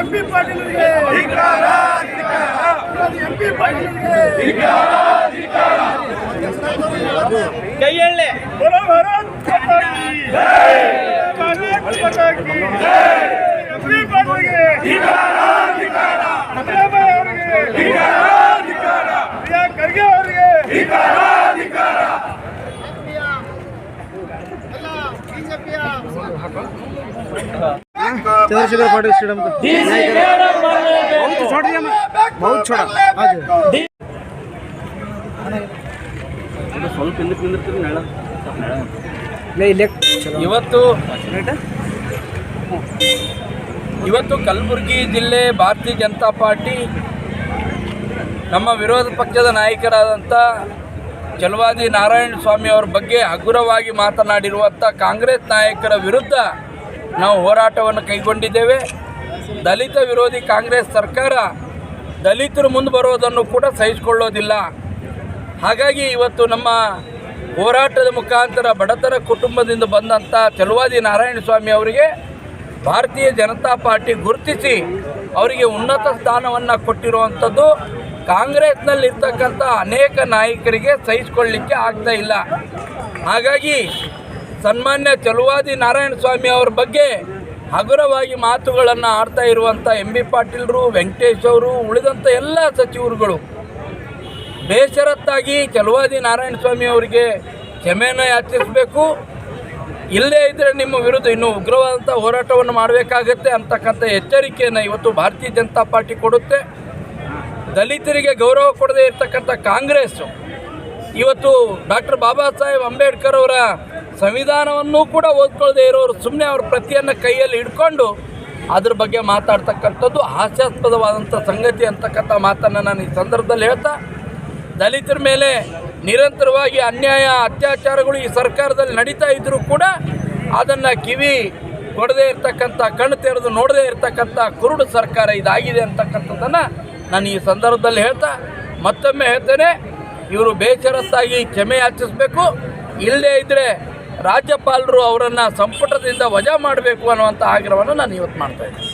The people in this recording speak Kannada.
எம்பி பாட்டிலுக்கு எம்பி பாட்டிலுக்கு கையெழு எம்பி பாட்டிலுக்கு கர்கே அவருக்கு ಸ್ವಲ್ಪ ಹಿಂದಕ್ಕೆ ಇವತ್ತು ಇವತ್ತು ಕಲಬುರಗಿ ಜಿಲ್ಲೆ ಭಾರತೀಯ ಜನತಾ ಪಾರ್ಟಿ ನಮ್ಮ ವಿರೋಧ ಪಕ್ಷದ ನಾಯಕರಾದಂಥ ಚಲವಾದಿ ನಾರಾಯಣ ಸ್ವಾಮಿ ಅವರ ಬಗ್ಗೆ ಹಗುರವಾಗಿ ಮಾತನಾಡಿರುವಂಥ ಕಾಂಗ್ರೆಸ್ ನಾಯಕರ ವಿರುದ್ಧ ನಾವು ಹೋರಾಟವನ್ನು ಕೈಗೊಂಡಿದ್ದೇವೆ. ದಲಿತ ವಿರೋಧಿ ಕಾಂಗ್ರೆಸ್ ಸರ್ಕಾರ ದಲಿತರು ಮುಂದೆ ಬರೋದನ್ನು ಕೂಡ ಸಹಿಸಿಕೊಳ್ಳೋದಿಲ್ಲ. ಹಾಗಾಗಿ ಇವತ್ತು ನಮ್ಮ ಹೋರಾಟದ ಮುಖಾಂತರ ಬಡತನ ಕುಟುಂಬದಿಂದ ಬಂದಂಥ ಚಲುವಾದಿ ನಾರಾಯಣ ಸ್ವಾಮಿ ಅವರಿಗೆ ಭಾರತೀಯ ಜನತಾ ಪಾರ್ಟಿ ಗುರುತಿಸಿ ಅವರಿಗೆ ಉನ್ನತ ಸ್ಥಾನವನ್ನು ಕೊಟ್ಟಿರುವಂಥದ್ದು ಕಾಂಗ್ರೆಸ್ನಲ್ಲಿರ್ತಕ್ಕಂಥ ಅನೇಕ ನಾಯಕರಿಗೆ ಸಹಿಸಿಕೊಳ್ಳಿಕ್ಕೆ ಆಗ್ತಾ ಇಲ್ಲ. ಹಾಗಾಗಿ ಸನ್ಮಾನ್ಯ ಚಲುವಾದಿ ನಾರಾಯಣ ಸ್ವಾಮಿ ಅವ್ರ ಬಗ್ಗೆ ಹಗುರವಾಗಿ ಮಾತುಗಳನ್ನು ಆಡ್ತಾ ಇರುವಂಥ ಎಂ ಬಿ ಪಾಟೀಲ್ರು, ವೆಂಕಟೇಶ್ ಅವರು ಉಳಿದಂಥ ಎಲ್ಲ ಸಚಿವರುಗಳು, ಬೇಷರತ್ತಾಗಿ ಚಲುವಾದಿ ನಾರಾಯಣ ಸ್ವಾಮಿ ಅವರಿಗೆ ಕ್ಷಮೆಯನ್ನು ಯಾಚಿಸಬೇಕು. ಇಲ್ಲದೇ ಇದ್ದರೆ ನಿಮ್ಮ ವಿರುದ್ಧ ಇನ್ನೂ ಉಗ್ರವಾದಂಥ ಹೋರಾಟವನ್ನು ಮಾಡಬೇಕಾಗತ್ತೆ ಅಂತಕ್ಕಂಥ ಎಚ್ಚರಿಕೆಯನ್ನು ಇವತ್ತು ಭಾರತೀಯ ಜನತಾ ಪಾರ್ಟಿ ಕೊಡುತ್ತೆ. ದಲಿತರಿಗೆ ಗೌರವ ಕೊಡದೇ ಇರತಕ್ಕಂಥ ಕಾಂಗ್ರೆಸ್ಸು, ಇವತ್ತು ಡಾಕ್ಟರ್ ಬಾಬಾ ಸಾಹೇಬ್ ಅಂಬೇಡ್ಕರ್ ಅವರ ಸಂವಿಧಾನವನ್ನು ಕೂಡ ಓದ್ಕೊಳ್ಳದೆ ಇರೋರು ಸುಮ್ಮನೆ ಅವ್ರ ಪ್ರತಿಯನ್ನು ಕೈಯಲ್ಲಿ ಹಿಡ್ಕೊಂಡು ಅದ್ರ ಬಗ್ಗೆ ಮಾತಾಡ್ತಕ್ಕಂಥದ್ದು ಹಾಸ್ಯಾಸ್ಪದವಾದಂಥ ಸಂಗತಿ ಅಂತಕ್ಕಂಥ ಮಾತನ್ನು ನಾನು ಈ ಸಂದರ್ಭದಲ್ಲಿ ಹೇಳ್ತಾ, ದಲಿತರ ಮೇಲೆ ನಿರಂತರವಾಗಿ ಅನ್ಯಾಯ, ಅತ್ಯಾಚಾರಗಳು ಈ ಸರ್ಕಾರದಲ್ಲಿ ನಡೀತಾ ಇದ್ದರೂ ಕೂಡ ಅದನ್ನು ಕಿವಿ ಕೊಡದೇ ಇರ್ತಕ್ಕಂಥ, ಕಣ್ಣು ತೆರೆದು ನೋಡದೇ ಇರತಕ್ಕಂಥ ಕುರುಡು ಸರ್ಕಾರ ಇದಾಗಿದೆ ಅಂತಕ್ಕಂಥದ್ದನ್ನು ನಾನು ಈ ಸಂದರ್ಭದಲ್ಲಿ ಹೇಳ್ತಾ ಮತ್ತೊಮ್ಮೆ ಹೇಳ್ತೇನೆ, ಇವರು ಬೇಷರತ್ತಾಗಿ ಕ್ಷಮೆ ಯಾಚಿಸಬೇಕು, ಇಲ್ಲದೇ ಇದ್ದರೆ ರಾಜ್ಯಪಾಲರು ಅವರನ್ನು ಸಂಪುಟದಿಂದ ವಜಾ ಮಾಡಬೇಕು ಅನ್ನುವಂಥ ಆಗ್ರಹವನ್ನು ನಾನು ಇವತ್ತು ಮಾಡ್ತಾ ಇದ್ದೀನಿ.